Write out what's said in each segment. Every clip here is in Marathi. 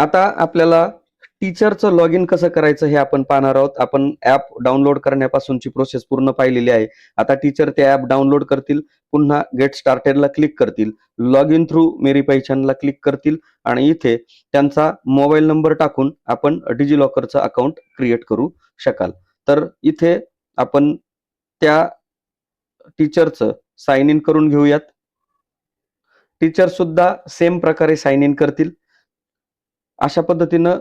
आता आपल्याला टीचरचं लॉग इन कसं करायचं हे आपण पाहणार आहोत. आपण ऍप डाउनलोड करण्यापासूनची प्रोसेस पूर्ण पाहिलेली आहे. आता टीचर ते ऍप डाउनलोड करतील पुन्हा गेट स्टार्टेडला क्लिक करतील लॉग इन थ्रू मेरी पहिचानला क्लिक करतील आणि इथे त्यांचा मोबाईल नंबर टाकून आपण डिजिलॉकरचं अकाउंट क्रिएट करू शकाल. तर इथे आपण त्या टीचरचं साइन इन करून घेऊयात. टीचर सुद्धा सेम प्रकारे साइन इन करतील. अशा पद्धतीनं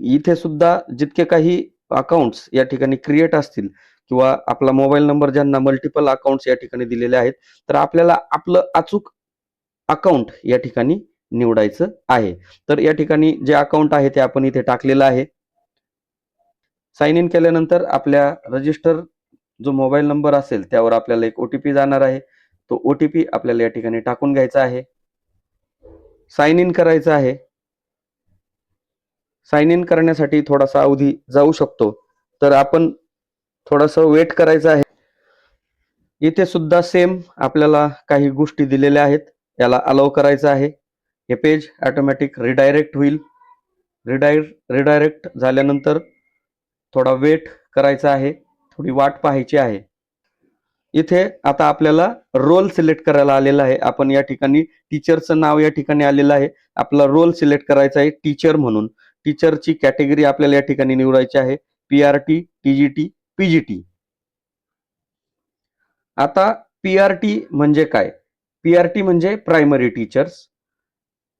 इथे सुद्धा जितके काही अकाउंट्स या ठिकाणी क्रिएट असतील किंवा आपला मोबाईल नंबर ज्यांना मल्टिपल अकाउंट्स या ठिकाणी दिलेले आहेत तर आपल्याला आपलं अचूक अकाउंट या ठिकाणी निवडायचं आहे. तर या ठिकाणी जे अकाउंट आहे ते आपण इथे टाकलेलं आहे. साइन इन केल्यानंतर आपल्या रजिस्टर जो मोबाईल नंबर असेल त्यावर आपल्याला एक ओटीपी जाणार आहे. तो ओटीपी आपल्याला या ठिकाणी टाकून घ्यायचा आहे. साइन इन करायचं आहे. साइन इन करण्यासाठी थोडासा अवधी जाऊ शकतो. तर आपण थोडस वेट करायचं आहे. इथे सुद्धा सेम आपल्याला काही गोष्टी दिलेल्या आहेत. याला अलाव करायचं आहे. हे पेज ऑटोमॅटिक रिडायरेक्ट होईल. रिडाय रिडायरेक्ट झाल्यानंतर थोडा वेट करायचा आहे. थोडी वाट पाहायची आहे. इथे आता आपल्याला रोल सिलेक्ट करायला आलेला आहे. आपण या ठिकाणी टीचरचं नाव या ठिकाणी आलेलं आहे. आपला रोल सिलेक्ट करायचा आहे टीचर म्हणून. टीचरची कॅटेगरी आपल्याला या ठिकाणी निवडायची आहे. P R T TGT PGT आता पी आर टी म्हणजे काय? पी आर टी म्हणजे प्रायमरी टीचर्स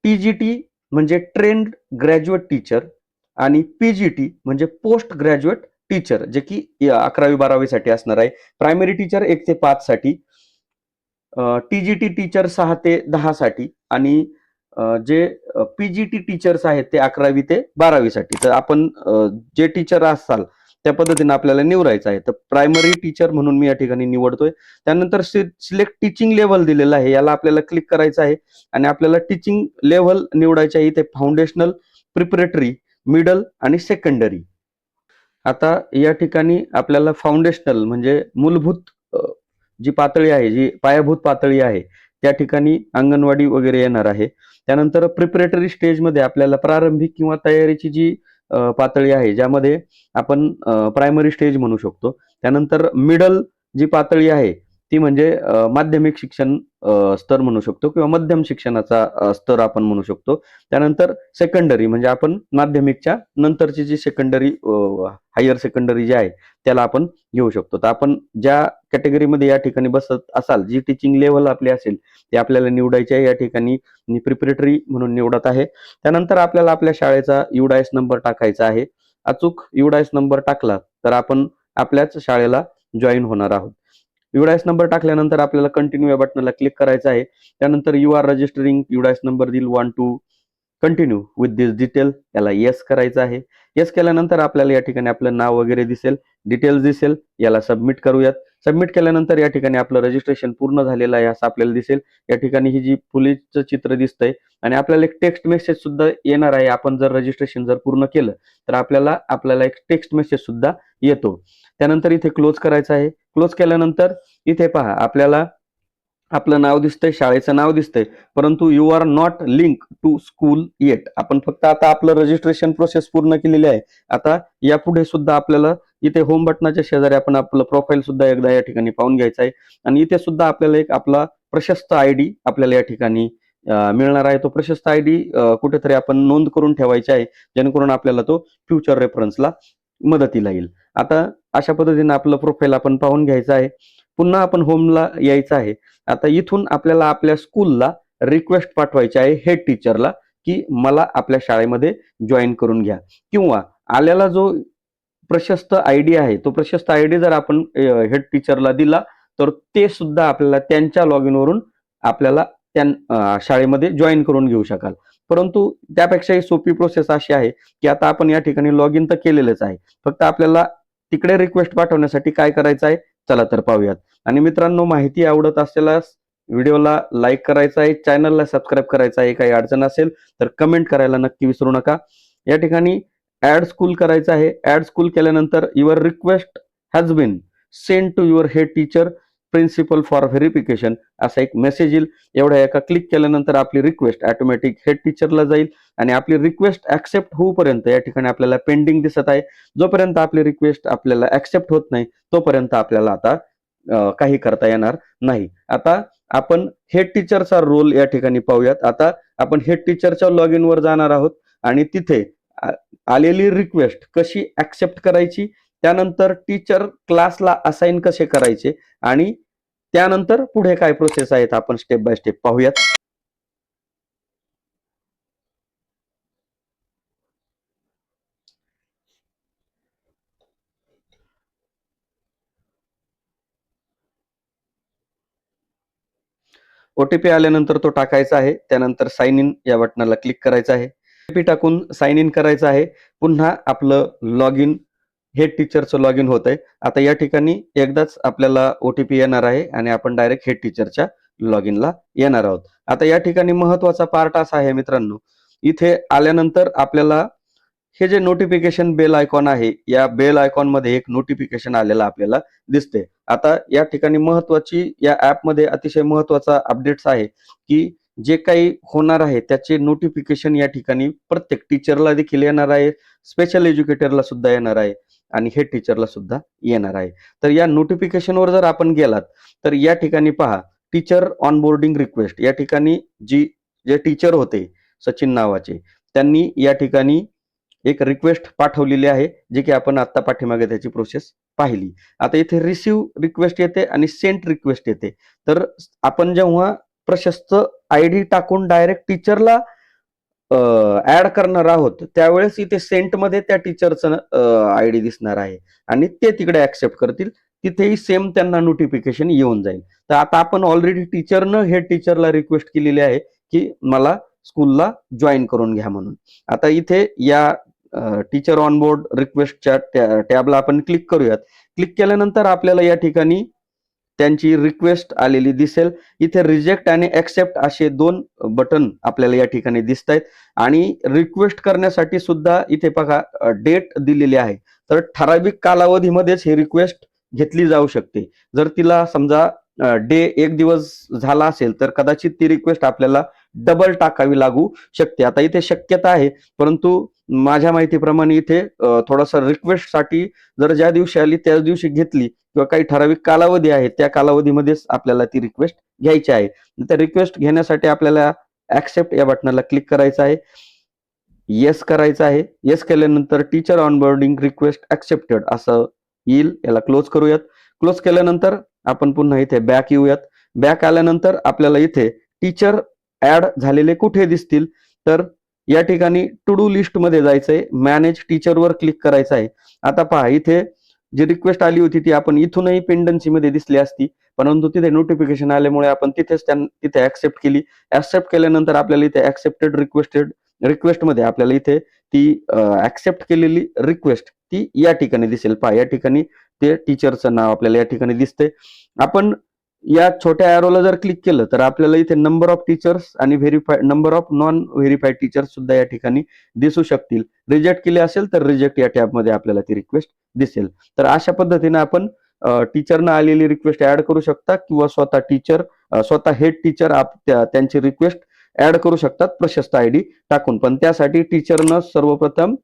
टीजीटी म्हणजे ट्रेंड ग्रॅज्युएट टीचर आणि पीजीटी म्हणजे पोस्ट ग्रॅज्युएट टीचर जे की अकरावी बारावीसाठी असणार आहे. प्रायमरी टीचर एक ते पाच साठी टीजीटी टीचर सहा ते दहा साठी आणि जे पीजीटी टीचर्स आहेत ते अकरावी ते बारावीसाठी. तर आपण जे टीचर असाल त्या पद्धतीने आपल्याला निवडायचं आहे. तर प्रायमरी टीचर म्हणून मी या ठिकाणी निवडतोय. त्यानंतर सिलेक्ट टीचिंग लेवल दिलेलं आहे. याला आपल्याला क्लिक करायचं आहे. आणि आपल्याला टीचिंग लेवल निवडायचे आहे. इथे फाउंडेशनल प्रिपरेटरी मिडल आणि सेकंडरी आता या ठिकाणी आपल्याला फाउंडेशनल म्हणजे मूलभूत जी पातळी आहे जी पायाभूत पातळी आहे त्या ठिकाणी अंगणवाडी वगैरे येणार आहे. त्यानंतर प्रिपरेटरी स्टेजमध्ये आपल्याला प्रारंभिक किंवा तयारीची जी पातळी आहे ज्यामध्ये आपण प्रायमरी स्टेज म्हणू शकतो. त्यानंतर मिडल जी पातळी आहे ती म्हणजे माध्यमिक शिक्षण स्तर म्हणू शकतो किंवा मध्यम शिक्षणाचा स्तर आपण म्हणू शकतो. त्यानंतर सेकंडरी म्हणजे आपण माध्यमिकच्या नंतरची जी सेकंडरी हायर सेकंडरी जी आहे त्याला आपण घेऊ शकतो. तर आपण ज्या कॅटेगरीमध्ये या ठिकाणी बसत असाल जी टीचिंग लेवल आपली असेल ते आपल्याला निवडायची आहे या ठिकाणी. मी प्रिपरेटरी म्हणून निवडत आहे. त्यानंतर आपल्याला आपल्या शाळेचा युडायस नंबर टाकायचा आहे. अचूक युडायस नंबर टाकला तर आपण आपल्याच शाळेला जॉईन होणार आहोत. युडायस नंबर टाकल्यानंतर आपल्याला कंटिन्यू या बटनला क्लिक करायचं आहे. त्यानंतर you are registering UDISE number दिल one two continue with this detail याला येस करायचं आहे. येस केल्यानंतर आपल्याला या ठिकाणी आपलं नाव वगैरे दिसेल. डिटेल्स दिसेल. याला सबमिट करूयात. सबमिट केल्यानंतर या ठिकाणी आपलं रजिस्ट्रेशन पूर्ण झालेलं आहे असं आपल्याला दिसेल. या ठिकाणी ही जी पोलीसचं चित्र दिसतंय आणि आपल्याला एक टेक्स्ट मेसेज सुद्धा येणार आहे. आपण जर रजिस्ट्रेशन जर पूर्ण केलं तर आपल्याला आपल्याला एक टेक्स्ट मेसेज सुद्धा येतो. त्यानंतर इथे क्लोज करायचं आहे. क्लोज केल्यानंतर इथे पहा आपल्याला आपलं नाव दिसतंय शाळेचं नाव दिसतंय परंतु you are not link to school yet आपण फक्त आता आपलं रजिस्ट्रेशन प्रोसेस पूर्ण केलेली आहे. आता यापुढे सुद्धा आपल्याला इथे होम बटनाच्या शेजारी आपण आपलं प्रोफाईल सुद्धा एकदा या ठिकाणी पाहून घ्यायचं आहे. आणि इथे सुद्धा आपल्याला एक आपला प्रशस्त आय डी आपल्याला या ठिकाणी मिळणार आहे. तो प्रशस्त आय डी कुठेतरी आपण नोंद करून ठेवायची आहे जेणेकरून आपल्याला तो फ्युचर रेफरन्सला मदतीला येईल. आता अशा पद्धतीने आपलं प्रोफाईल आपण पाहून घ्यायचं आहे. पुन्हा आपण होमला यायचं आहे. आता इथून आपल्याला आपल्या स्कूलला रिक्वेस्ट पाठवायची आहे हेड टीचरला की मला आपल्या शाळेमध्ये जॉईन करून घ्या. किंवा आल्याला जो प्रशस्त आय डी आहे तो प्रशस्त आय डी जर आपण हेड टीचरला दिला तर ते सुद्धा आपल्याला त्यांच्या लॉग वरून आपल्याला त्या शाळेमध्ये जॉईन करून घेऊ शकाल. परंतु त्यापेक्षाही सोपी प्रोसेस अशी आहे की आता आपण या ठिकाणी लॉग इन तर केलेलंच आहे. फक्त आपल्याला तिकडे रिक्वेस्ट पाठवण्यासाठी काय करायचं आहे चला तर पाहूयात. आणि मित्रांनो माहिती आवडत असल्यास व्हिडिओला लाईक करायचा आहे चॅनलला सबस्क्राईब करायचं आहे काही अडचण असेल तर कमेंट करायला नक्की विसरू नका. या ठिकाणी ऍड स्कूल करायचं आहे. ऍड स्कूल केल्यानंतर your request has been send to your head teacher principal for verification असा एक मेसेज येईल. एवढ्या एका क्लिक केल्यानंतर आपली रिक्वेस्ट ऑटोमॅटिक हेड टीचरला जाईल आणि आपली रिक्वेस्ट ऍक्सेप्ट होऊपर्यंत या ठिकाणी आपल्याला पेंडिंग दिसत आहे. जोपर्यंत आपली रिक्वेस्ट आपल्याला ऍक्सेप्ट होत नाही तोपर्यंत आपल्याला आता काही करता येणार नाही. आता आपण हेड टीचरचा रोल या ठिकाणी पाहूयात. आता आपण हेड टीचरच्या लॉग इनवर जाणार आहोत आणि तिथे आलेली रिक्वेस्ट कशी ऍक्सेप्ट करायची त्यानंतर टीचर क्लासला असाइन कसे करायचे आणि त्यानंतर पुढे काय प्रोसेस आहेत आपण स्टेप बाय स्टेप पाहूयात. ओटीपी आल्यानंतर तो टाकायचा आहे त्यानंतर साइन इन या बटनाला क्लिक करायचं आहे. ओटीपी टाकून साइन इन करायचं आहे पुन्हा आपलं लॉग इन हे टीचरचं लॉग इन होत आहे आता या ठिकाणी एकदाच आपल्याला ओटीपी येणार आहे आणि आपण डायरेक्ट हेड टीचरच्या लॉग इनला येणार आहोत. आता या ठिकाणी महत्त्वाचा पार्ट असा आहे मित्रांनो इथे आल्यानंतर आपल्याला हे जे नोटिफिकेशन बेल आयकॉन आहे या बेल आयकॉनमध्ये एक नोटिफिकेशन आलेलं आपल्याला दिसते आता या ठिकाणी महत्वाची या ऍपमध्ये अतिशय महत्त्वाचा अपडेट्स आहे की जे काही होणार आहे त्याचे नोटिफिकेशन या ठिकाणी प्रत्येक टीचरला देखील येणार आहे. स्पेशल एज्युकेटरला सुद्धा येणार आहे. आणि हे टीचरला सुद्धा येणार आहे. तर या नोटिफिकेशनवर जर आपण गेलात तर या ठिकाणी पहा टीचर ऑनबोर्डिंग रिक्वेस्ट या ठिकाणी जी जे टीचर होते सचिन नावाचे त्यांनी या ठिकाणी एक रिक्वेस्ट पाठवलेली आहे जे की आपण आता पाठीमागे त्याची प्रोसेस पाहिली. आता इथे रिसिव्ह रिक्वेस्ट येते आणि सेंट रिक्वेस्ट येते. तर आपण जेव्हा प्रशस्त आय डी टाकून डायरेक्ट टीचरला ऍड करणार आहोत त्यावेळेस इथे सेंटमध्ये त्या टीचरचं आय डी दिसणार आहे. आणि ते तिकडे ऍक्सेप्ट करतील तिथेही सेम त्यांना नोटिफिकेशन येऊन जाईल. तर आता आपण ऑलरेडी टीचरनं हे टीचरला रिक्वेस्ट केलेली आहे की मला स्कूलला जॉईन करून घ्या म्हणून. आता इथे या टीचर ऑन बोर्ड रिक्वेस्टच्या टॅबला आपण क्लिक करूयात. क्लिक केल्यानंतर आपल्याला या ठिकाणी त्यांची रिक्वेस्ट आलेली दिसेल. इथे रिजेक्ट आणि ऍक्सेप्ट असे दोन बटन आपल्याला या ठिकाणी दिसत आहेत आणि रिक्वेस्ट करण्यासाठी सुद्धा इथे बघा डेट दिलेली आहे. तर ठराविक कालावधीमध्येच ही रिक्वेस्ट घेतली जाऊ शकते. जर तिला समजा डे एक दिवस झाला असेल तर कदाचित ती रिक्वेस्ट आपल्याला डबल टाकावी लागू शकते. आता इथे शक्यता आहे परंतु माझ्या माहितीप्रमाणे इथे थोडासा रिक्वेस्टसाठी जर ज्या दिवशी आली त्याच दिवशी घेतली किंवा काही ठराविक कालावधी आहे त्या कालावधीमध्येच आपल्याला ती रिक्वेस्ट घ्यायची आहे. त्या रिक्वेस्ट घेण्यासाठी आपल्याला ऍक्सेप्ट या बटनाला क्लिक करायचं आहे. येस करायचं आहे. येस केल्यानंतर टीचर ऑनबोर्डिंग रिक्वेस्ट ऍक्सेप्टेड असं येईल. याला क्लोज करूयात. क्लोज केल्यानंतर आपण पुन्हा इथे बॅक येऊयात. बॅक आल्यानंतर आपल्याला इथे टीचर ऍड झालेले कुठे दिसतील? तर या ठिकाणी टू डू लिस्टमध्ये जायचंय. मॅनेज टीचरवर क्लिक करायचं आहे. आता पहा इथे जी रिक्वेस्ट आली होती ती आपण इथूनही पेंडन्सी मध्ये दिसली असती. परंतु तिथे नोटिफिकेशन आल्यामुळे आपण तिथेच तिथे ऍक्सेप्ट केली. ऍक्सेप्ट केल्यानंतर आपल्याला इथे ऍक्सेप्टेड रिक्वेस्टेड रिक्वेस्टमध्ये आपल्याला इथे ती ऍक्सेप्ट केलेली रिक्वेस्ट ती या ठिकाणी दिसेल. पहा या ठिकाणी ते टीचरचं नाव आपल्याला या ठिकाणी दिसते आपण या छोट्या अॅरोला जर क्लिक केलं तर आपल्याला इथे नंबर ऑफ टीचर्स आणि verified number of non verified teachers सुद्धा या ठिकाणी दिसू शकतील. रिजेक्ट केले असेल तर रिजेक्ट या टॅबमध्ये आपल्याला ती रिक्वेस्ट दिसेल. तर अशा पद्धतीने आपण टीचरनं आलेली रिक्वेस्ट ऍड करू शकता किंवा स्वतः टीचर स्वतः हेड टीचर आप त्यांची रिक्वेस्ट ऍड करू शकतात प्रशस्त आय डी टाकून. पण त्यासाठी टीचरनं सर्वप्रथम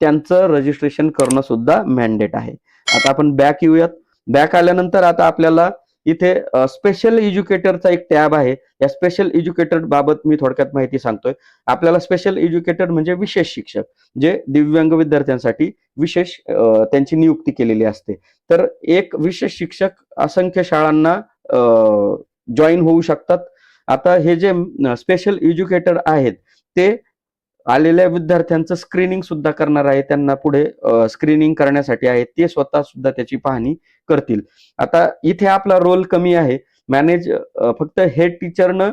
त्यांचं रजिस्ट्रेशन करणं सुद्धा मॅन्डेट आहे. आता आपण बॅक येऊयात. बॅक आल्यानंतर आता आपल्याला इथे स्पेशल एज्युकेटरचा एक टॅब आहे. या स्पेशल एज्युकेटर बाबत मी थोडक्यात माहिती सांगतोय. आपल्याला स्पेशल एज्युकेटर म्हणजे विशेष शिक्षक जे दिव्यांग विद्यार्थ्यांसाठी विशेष त्यांची नियुक्ती केलेली असते. तर एक विशेष शिक्षक असंख्य शाळांना जॉईन होऊ शकतात. आता हे जे स्पेशल एज्युकेटर आहेत ते आलेल्या विद्यार्थ्यांचं स्क्रीनिंग सुद्धा करणार आहे. त्यांना पुढे स्क्रीनिंग करण्यासाठी आहे. ते स्वतः सुद्धा त्याची पाहणी करतील. आता इथे आपला रोल कमी आहे. मॅनेज फक्त हेड टीचरनं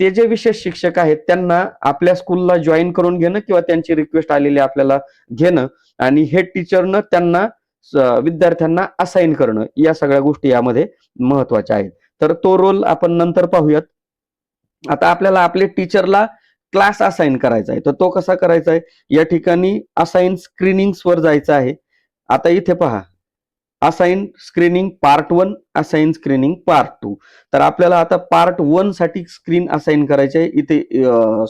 ते जे विशेष शिक्षक आहेत त्यांना आपल्या स्कूलला जॉईन करून घेणं किंवा त्यांची रिक्वेस्ट आलेली आपल्याला घेणं आणि हेड टीचरनं त्यांना विद्यार्थ्यांना असाइन करणं या सगळ्या गोष्टी यामध्ये महत्त्वाच्या आहेत. तर तो रोल आपण नंतर पाहूयात. आता आपल्याला आपले टीचरला क्लास असाइन करायचा आहे. तर तो कसा करायचा आहे? या ठिकाणी असाइन स्क्रीनिंग्सवर जायचं आहे. आता इथे पहा. Assign screening part one assign screening part two तर आपल्याला आता पार्ट वनसाठी स्क्रीन असाइन करायचे आहे. इथे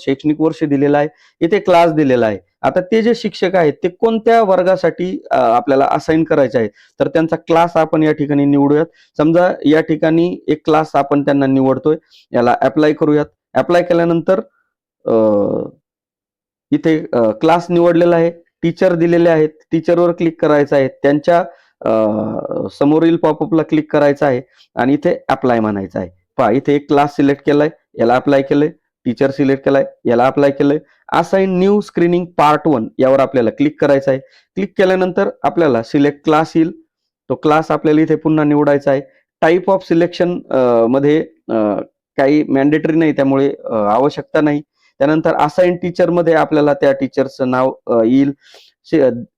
शैक्षणिक वर्ष दिलेलं आहे. इथे क्लास दिलेला आहे. आता ते जे शिक्षक आहेत ते कोणत्या वर्गासाठी आपल्याला असाइन करायचे आहे? तर त्यांचा क्लास आपण या ठिकाणी निवडूयात. समजा या ठिकाणी एक क्लास आपण त्यांना निवडतोय. याला अप्लाय करूयात. अप्लाय केल्यानंतर इथे क्लास निवडलेला आहे. टीचर दिलेले आहेत. टीचरवर क्लिक करायचं आहे. त्यांच्या समोरील पॉपअपला क्लिक करायचं आहे. आणि इथे अप्लाय म्हणायचं आहे. पहा इथे एक क्लास सिलेक्ट केलाय. याला अप्लाय केलंय. टीचर सिलेक्ट केलाय. याला अप्लाय केलंय. Assign new screening part one यावर आपल्याला क्लिक करायचं आहे. क्लिक केल्यानंतर आपल्याला सिलेक्ट क्लास येईल. तो क्लास आपल्याला इथे पुन्हा निवडायचा आहे. टाईप ऑफ सिलेक्शनमध्ये काही मॅन्डेटरी नाही. त्यामुळे आवश्यकता नाही. त्यानंतर असाइन टीचरमध्ये आपल्याला त्या टीचरचं नाव येईल.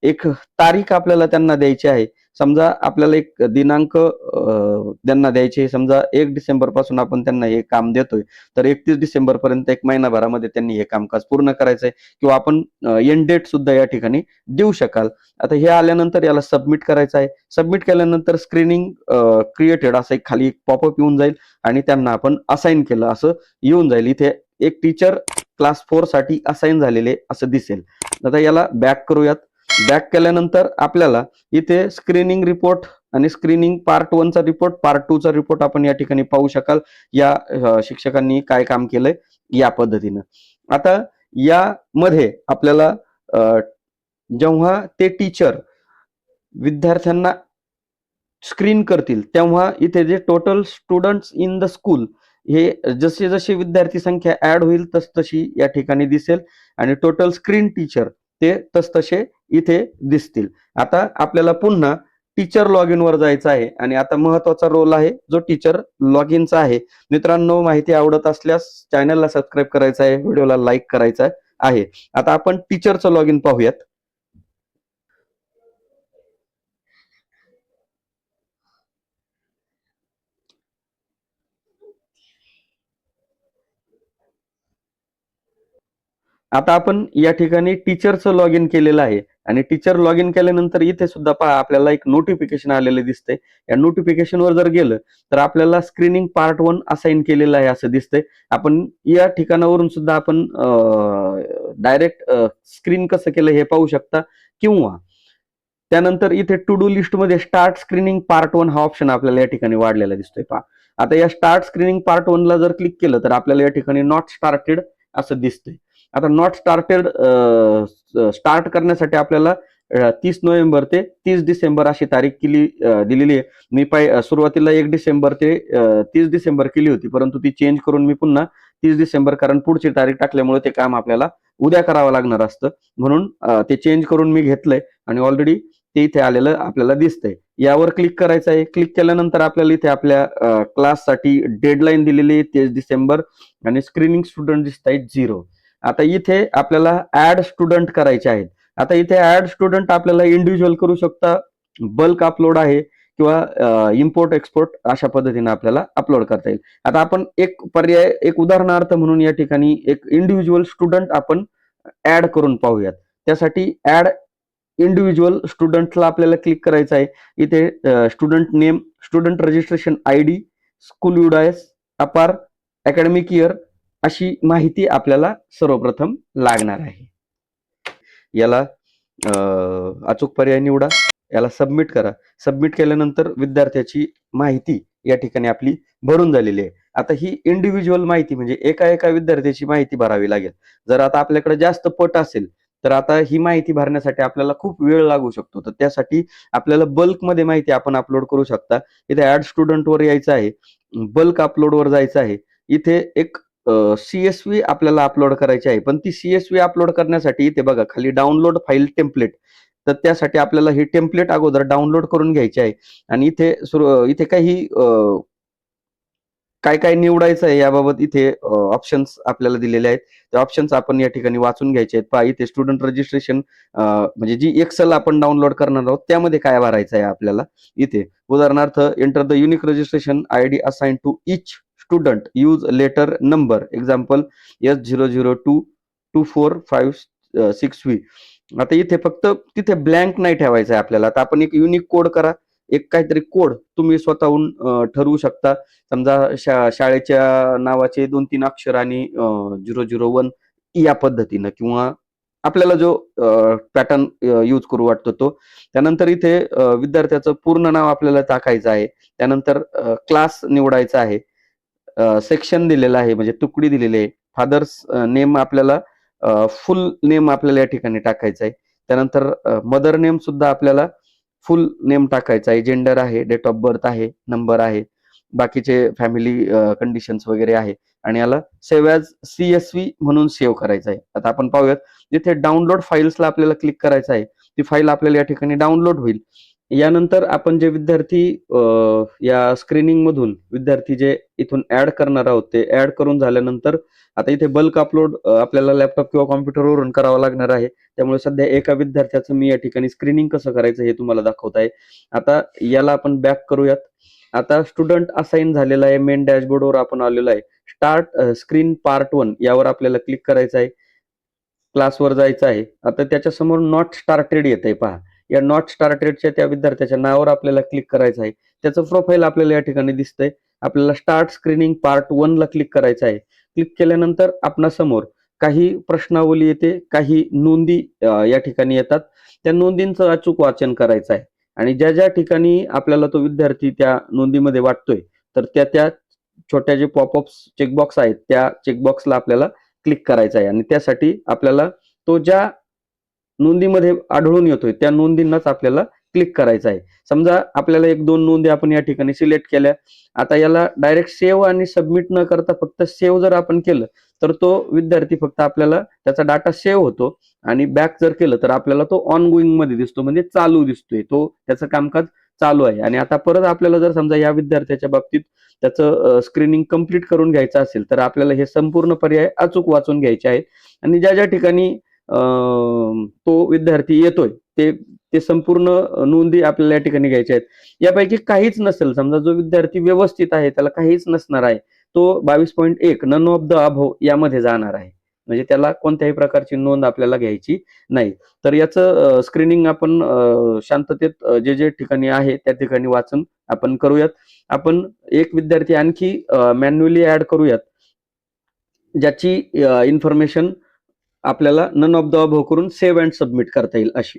एक तारीख आपल्याला त्यांना द्यायची आहे. समजा आपल्याला एक दिनांक त्यांना द्यायचे समजा एक डिसेंबरपासून आपण त्यांना हे काम देतोय. तर एकतीस डिसेंबर पर्यंत एक महिनाभरामध्ये त्यांनी हे कामकाज पूर्ण करायचंय. किंवा आपण एंड डेट सुद्धा या ठिकाणी देऊ शकाल. आता हे आल्यानंतर याला सबमिट करायचं आहे. सबमिट केल्यानंतर स्क्रीनिंग क्रिएटेड असं एक खाली एक पॉपअप येऊन जाईल. आणि त्यांना आपण असाइन केलं असं येऊन जाईल. इथे एक टीचर क्लास फोरसाठी असाइन झालेले असं दिसेल. आता याला बॅक करूयात. बॅक केल्यानंतर आपल्याला इथे स्क्रीनिंग रिपोर्ट आणि स्क्रीनिंग पार्ट वनचा रिपोर्ट पार्ट टू चा रिपोर्ट आपण या ठिकाणी पाहू शकाल. या शिक्षकांनी काय काम केलंय या पद्धतीनं. आता यामध्ये आपल्याला जेव्हा ते टीचर विद्यार्थ्यांना स्क्रीन करतील तेव्हा इथे जे total students in the school हे जसे जसे विद्यार्थी संख्या ऍड होईल तस तशी या ठिकाणी दिसेल. आणि टोटल स्क्रीन टीचर ते तसतसे इथे दिसतील. आता आपल्याला पुन्हा टीचर लॉग इन वर जायचं आहे. आणि आता महत्त्वाचा रोल आहे जो टीचर लॉग इनचा आहे. मित्रांनो माहिती आवडत असल्यास चॅनलला सबस्क्राईब करायचं आहे व्हिडिओला लाईक करायचा आहे. आता आपण टीचरचं लॉग इन पाहूयात. आता आपण या ठिकाणी टीचरचं लॉग इन केलेलं आहे. आणि टीचर लॉग इन केल्यानंतर इथे सुद्धा पहा आपल्याला एक नोटिफिकेशन आलेलं दिसतंय. या नोटिफिकेशनवर जर गेलं तर आपल्याला स्क्रीनिंग पार्ट वन असाइन केलेलं आहे असं दिसतंय. आपण या ठिकाणावरून सुद्धा आपण डायरेक्ट स्क्रीन कसं केलं हे पाहू शकता. किंवा त्यानंतर इथे टू डू लिस्टमध्ये स्टार्ट स्क्रीनिंग पार्ट वन हा ऑप्शन आपल्याला या ठिकाणी वाढलेला दिसतोय पहा. आता या स्टार्ट स्क्रीनिंग पार्ट वन ला जर क्लिक केलं तर आपल्याला या ठिकाणी नॉट स्टार्टेड असं दिसतंय. आता नॉट स्टार्टेड स्टार्ट करण्यासाठी आपल्याला तीस नोव्हेंबर ते तीस डिसेंबर अशी तारीख केली दिलेली आहे. मी पाय सुरुवातीला एक डिसेंबर ते तीस डिसेंबर केली होती परंतु ती चेंज करून मी पुन्हा तीस डिसेंबर कारण पुढची तारीख टाकल्यामुळे ते काम आपल्याला उद्या करावं लागणार असतं. म्हणून ते चेंज करून मी घेतलंय आणि ऑलरेडी ते इथे आलेलं आपल्याला दिसतंय. यावर क्लिक करायचं आहे. क्लिक केल्यानंतर आपल्याला इथे आपल्या क्लाससाठी डेडलाईन दिलेली आहे तेच डिसेंबर. आणि स्क्रीनिंग स्टुडंट दिसत आहेत झिरो आता इथे आपल्याला ऍड स्टुडंट करायचे आहेत. आता इथे ऍड स्टुडंट आपल्याला इंडिव्हिज्युअल करू शकता. बल्क अपलोड आहे किंवा इम्पोर्ट एक्सपोर्ट अशा पद्धतीने आपल्याला अपलोड करता येईल. आता आपण एक पर्याय एक उदाहरणार्थ म्हणून या ठिकाणी एक इंडिव्हिज्युअल स्टुडंट आपण ऍड करून पाहूयात. त्यासाठी ऍड इंडिव्हिज्युअल स्टुडंटला आपल्याला क्लिक करायचं आहे. इथे student name student registration I D school UDISE APAAR academic year अशी माहिती आपल्याला सर्वप्रथम लागणार आहे. याला अचूक पर्याय निवडा याला सबमिट करा. सबमिट केल्यानंतर विद्यार्थ्याची माहिती या ठिकाणी आपली भरून झालेली आहे. आता ही इंडिव्हिज्युअल माहिती म्हणजे एका एका विद्यार्थ्याची माहिती भरावी लागेल. जर आता आपल्याकडे जास्त पट असेल तर आता ही माहिती भरण्यासाठी आपल्याला खूप वेळ लागू शकतो. तर त्यासाठी आपल्याला बल्कमध्ये माहिती आपण अपलोड करू शकता. इथे ऍड स्टुडंट वर यायचं आहे. बल्क अपलोडवर जायचं आहे. इथे एक सीएसवी आपल्याला अपलोड करायची आहे. पण ती सीएसवी अपलोड करण्यासाठी इथे बघा खाली डाउनलोड फाईल टेम्पलेट तर त्यासाठी आपल्याला ही टेम्पलेट अगोदर डाउनलोड करून घ्यायची आहे. आणि इथे सुरु- इथे काही काय काय निवडायचं आहे याबाबत इथे ऑप्शन्स आपल्याला दिलेले आहेत. ते ऑप्शन्स आपण या ठिकाणी वाचून घ्यायचे आहेत. पहा इथे स्टुडंट रजिस्ट्रेशन म्हणजे जी एक्सेल आपण डाउनलोड करणार आहोत त्यामध्ये काय भरायचं आहे आपल्याला? इथे. उदाहरणार्थ enter the unique registration I D assign to each student use letter number example S zero zero two two four five six V आता इथे फक्त तिथे ब्लँक नाही ठेवायचं आहे आपल्याला. आता आपण एक युनिक कोड करा. एक काहीतरी कोड तुम्ही स्वतःहून ठरवू शकता. समजा शा शाळेच्या नावाचे दोन तीन अक्षर आणि झिरो झिरो वन या पद्धतीनं किंवा आपल्याला जो पॅटर्न यूज करू वाटतो तो. त्यानंतर इथे विद्यार्थ्याचं पूर्ण नाव आपल्याला टाकायचं आहे. त्यानंतर क्लास निवडायचा आहे. सेक्शन दिलेलं आहे म्हणजे तुकडी दिलेली आहे. फादर्स नेम आपल्याला फुल नेम आपल्याला या ठिकाणी टाकायचा आहे. त्यानंतर मदर नेम सुद्धा आपल्याला फुल नेम टाकायचा आहे. जेंडर आहे डेट ऑफ बर्थ आहे नंबर आहे. बाकीचे फॅमिली कंडिशन्स वगैरे आहे. आणि याला save as C S V म्हणून सेव्ह करायचं आहे. आता आपण पाहूयात जिथे डाउनलोड फाईल्सला आपल्याला क्लिक करायचं आहे ती फाईल आपल्याला या ठिकाणी डाउनलोड होईल. यानंतर आपण जे विद्यार्थी या स्क्रीनिंग मधून विद्यार्थी जे इथून ऍड करणार आहोत ते ऍड करून झाल्यानंतर आता इथे बल्क अपलोड आपल्याला लॅपटॉप किंवा कॉम्प्युटरवरून करावं लागणार आहे. त्यामुळे सध्या एका विद्यार्थ्याचं मी या ठिकाणी स्क्रीनिंग कसं करायचं हे तुम्हाला दाखवत आहे. आता याला आपण बॅक करूयात. आता स्टुडंट असाइन झालेला आहे मेन डॅशबोर्डवर आपण आलेलो आहे. स्टार्ट स्क्रीन पार्ट वन यावर आपल्याला क्लिक करायचं आहे. क्लासवर जायचं आहे. आता त्याच्यासमोर नॉट स्टार्टेड येत आहे पहा. या नॉट स्टार्टेडच्या त्या विद्यार्थ्याच्या नावावर आपल्याला क्लिक करायचं आहे. त्याचं प्रोफाईल आपल्याला या ठिकाणी दिसतंय. आपल्याला स्टार्ट स्क्रीनिंग पार्ट वन ला क्लिक करायचं आहे. क्लिक केल्यानंतर आपणासमोर काही प्रश्नावली येते काही नोंदी या ठिकाणी येतात. त्या नोंदींचं अचूक वाचन करायचं आहे. आणि ज्या ज्या ठिकाणी आपल्याला तो विद्यार्थी त्या नोंदीमध्ये वाटतोय तर त्या त्या छोट्या जे पॉपअप्स चेकबॉक्स आहेत त्या चेकबॉक्सला आपल्याला क्लिक करायचं आहे. आणि त्यासाठी आपल्याला तो ज्या नोंदीमध्ये आढळून येतोय. त्या नोंदींनाच आपल्याला क्लिक करायचं आहे. समजा आपल्याला एक दोन नोंदी आपण या ठिकाणी सिलेक्ट केल्या. आता याला डायरेक्ट सेव्ह आणि सबमिट न करता फक्त सेव्ह जर आपण केलं तर तो विद्यार्थी फक्त आपल्याला त्याचा डाटा सेव्ह होतो. आणि बॅक जर केलं तर आपल्याला तो ऑन गोईंगमध्ये दिसतो. म्हणजे चालू दिसतोय. तो त्याचं कामकाज चालू आहे. आणि आता परत आपल्याला जर समजा या विद्यार्थ्याच्या बाबतीत त्याचं स्क्रीनिंग कंप्लीट करून घ्यायचं असेल तर आपल्याला हे संपूर्ण पर्याय अचूक वाचून घ्यायचे आहेत. आणि ज्या ज्या ठिकाणी तो विद्यार्थी येतोय ते ते संपूर्ण नोंदी आपल्याला या ठिकाणी घ्यायच्या आहेत. यापैकी काहीच नसेल समजा जो विद्यार्थी व्यवस्थित आहे त्याला काहीच नसणार आहे तो बावीस पॉईंट एक नन ऑफ द अभव यामध्ये जाणार आहे. म्हणजे त्याला कोणत्याही प्रकारची नोंद आपल्याला घ्यायची नाही. तर याचं स्क्रीनिंग आपण शांततेत जे जे ठिकाणी आहे त्या ठिकाणी वाचन आपण करूयात. आपण एक विद्यार्थी आणखी मॅन्युअली ऍड करूयात ज्याची इन्फॉर्मेशन आपल्याला नन ऑफ द अभव करून सेव्ह अँड सबमिट करता येईल अशी.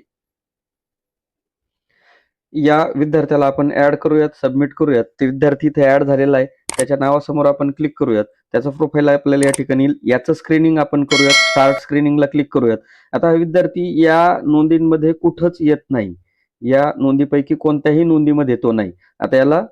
या विद्यार्थ्याला आपण ऍड करूयात सबमिट करूयात. ते विद्यार्थी इथे ऍड झालेला आहे. त्याच्या नावासमोर आपण क्लिक करूयात. त्याचा प्रोफाईल आपल्याला या ठिकाणी येईल. याचं स्क्रीनिंग आपण करूयात. स्टार्ट स्क्रीनिंगला क्लिक करूयात. आता हा विद्यार्थी या नोंदींमध्ये कुठंच येत नाही. या नोंदीपैकी कोणत्याही नोंदीमध्ये तो नाही. आता याला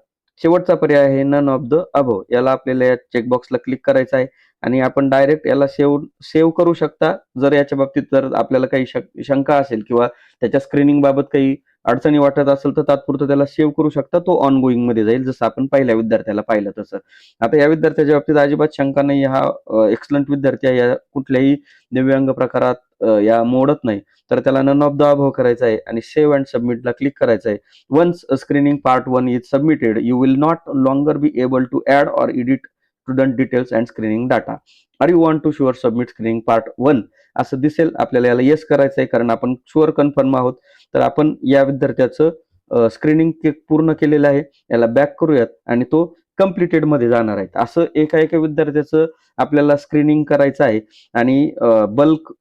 शेवटचा पर्याय आहे नन ऑफ द अभव याला आपल्याला या चेकबॉक्सला क्लिक करायचं आहे. आणि आपण डायरेक्ट याला सेव्ह सेव्ह करू शकता. जर याच्या बाबतीत जर आपल्याला काही शंका असेल किंवा त्याच्या स्क्रीनिंग बाबत काही अडचणी वाटत असेल तर तात्पुरतं त्याला सेव्ह करू शकता. तो ऑन गोईंगमध्ये जाईल. जसं आपण पहिल्या विद्यार्थ्याला पाहिलं तसं. आता या विद्यार्थ्याच्या बाबतीत अजिबात शंका नाही. हा एक्सलंट विद्यार्थी आहे. या कुठल्याही दिव्यांग प्रकारात या मोडत नाही. तर त्याला नन ऑफ द अभाव करायचा आहे आणि सेव्ह अँड सबमिटला क्लिक करायचं आहे. Once screening part one is submitted you will not longer be able to add or edit student details and screening data are you want to sure submit screening part one असं दिसेल आपल्याला याला येस करायचं आहे कारण आपण शुअर कन्फर्म आहोत. तर आपण या विद्यार्थ्याचं स्क्रीनिंग पूर्ण केलेलं आहे. याला बॅक करूयात आणि तो कम्प्लिटेडमध्ये जाणार आहेत असं एका एका विद्यार्थ्याचं आपल्याला स्क्रीनिंग करायचं आहे. आणि बल्क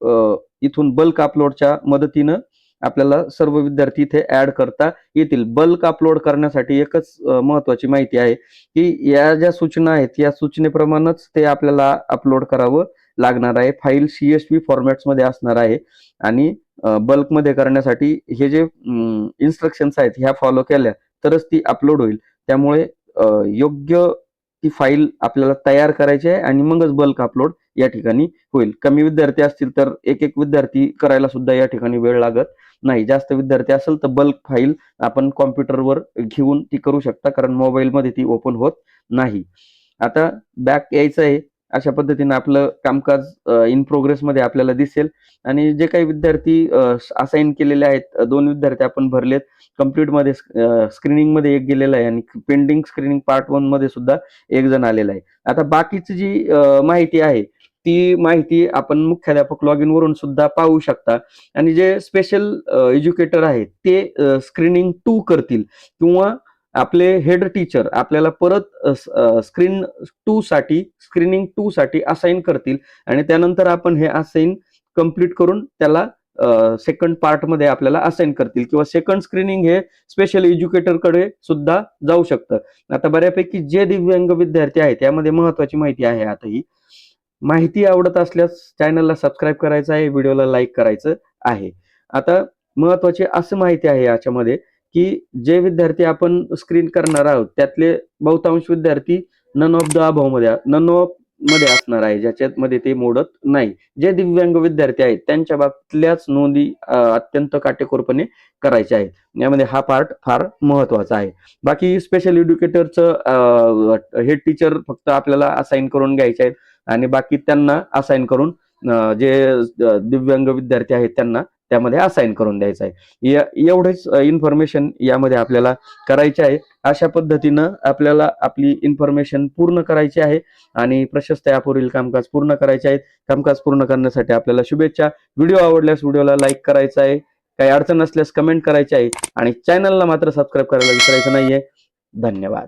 इथून बल्क अपलोडच्या मदतीनं आपल्याला सर्व विद्यार्थी इथे ऍड करता येतील. बल्क अपलोड करण्यासाठी एकच महत्वाची माहिती आहे की या ज्या सूचना आहेत या सूचनेप्रमाणेच ते आपल्याला अपलोड करावं लागणार आहे. फाईल सीएसपी फॉर्मॅट्समध्ये असणार आहे. आणि बल्कमध्ये करण्यासाठी हे जे इन्स्ट्रक्शन्स आहेत ह्या फॉलो केल्या तरच ती अपलोड होईल. त्यामुळे योग्य ती फाईल आपल्याला तयार करायची आहे आणि मगच बल्क अपलोड या ठिकाणी होईल. कमी विद्यार्थी असतील तर एक एक विद्यार्थी करायला सुद्धा या ठिकाणी वेळ लागत नाही. जास्त विद्यार्थी असेल तर बल्क फाईल आपण कॉम्प्युटरवर घेऊन ती करू शकता कारण मोबाईलमध्ये ती ओपन होत नाही. आता बॅक यायचं आहे. अशा पद्धतीने आपलं कामकाज इन प्रोग्रेस मध्ये आपल्याला दिसेल. आणि जे काही विद्यार्थी असाइन केलेले आहेत दोन विद्यार्थी आपण भरलेत. कम्प्लीटमध्ये मध्ये मध्ये एक गेलेला आहे आणि पेंडिंग स्क्रीनिंग पार्ट वनमध्ये सुद्धा एक जण आलेला आहे. आता बाकीची जी माहिती आहे ती माहिती आपण मुख्याध्यापक लॉग इन वरून सुद्धा पाहू शकता. आणि जे स्पेशल एज्युकेटर आहेत ते स्क्रीनिंग टू करतील. किंवा आपले हेड टीचर आपल्याला परत स्क्रीन टू साठी स्क्रीनिंग टू साठी असाइन करतील. आणि त्यानंतर आपण हे असाइन कंप्लीट करून त्याला सेकंड पार्टमध्ये आपल्याला असाइन करतील. किंवा सेकंड स्क्रीनिंग हे स्पेशल एज्युकेटरकडे सुद्धा जाऊ शकतं. आता बऱ्यापैकी जे दिव्यांग विद्यार्थी आहेत त्यामध्ये महत्वाची माहिती आहे आता ही माहिती आवडत असल्यास चॅनलला सबस्क्राईब करायचं आहे व्हिडिओला लाईक करायचं आहे. आता महत्वाची असं माहिती आहे याच्यामध्ये की जे विद्यार्थी आपण स्क्रीन करणार आहोत त्यातले बहुतांश विद्यार्थी नन ऑफ द अभावमध्ये नन ऑफमध्ये असणार आहे ज्याच्यात मध्ये ते मोडत नाही. जे दिव्यांग विद्यार्थी आहेत त्यांच्या बाबतीतल्याच नोंदी अत्यंत काटेकोरपणे करायच्या आहेत. यामध्ये हा पार्ट फार महत्त्वाचा आहे. बाकी स्पेशल एज्युकेटरचं हे टीचर फक्त आपल्याला असाइन करून घ्यायचे आहेत. आणि बाकी त्यांना असाइन करून जे दिव्यांग विद्यार्थी आहेत त्यांना त्यामध्ये असाइन करून द्यायचं आहे. एवढेच इन्फॉर्मेशन यामध्ये आपल्याला करायचे आहे. अशा पद्धतीनं आपल्याला आपली इन्फॉर्मेशन पूर्ण करायची आहे आणि प्रशस्त यापुढील कामकाज पूर्ण करायचे आहेत. कामकाज पूर्ण करण्यासाठी आपल्याला शुभेच्छा. व्हिडिओ आवडल्यास व्हिडिओला लाईक करायचा आहे. काही अडचण असल्यास कमेंट करायची आहे. आणि चॅनलला मात्र सबस्क्राईब करायला विसरायचं नाहीये. धन्यवाद.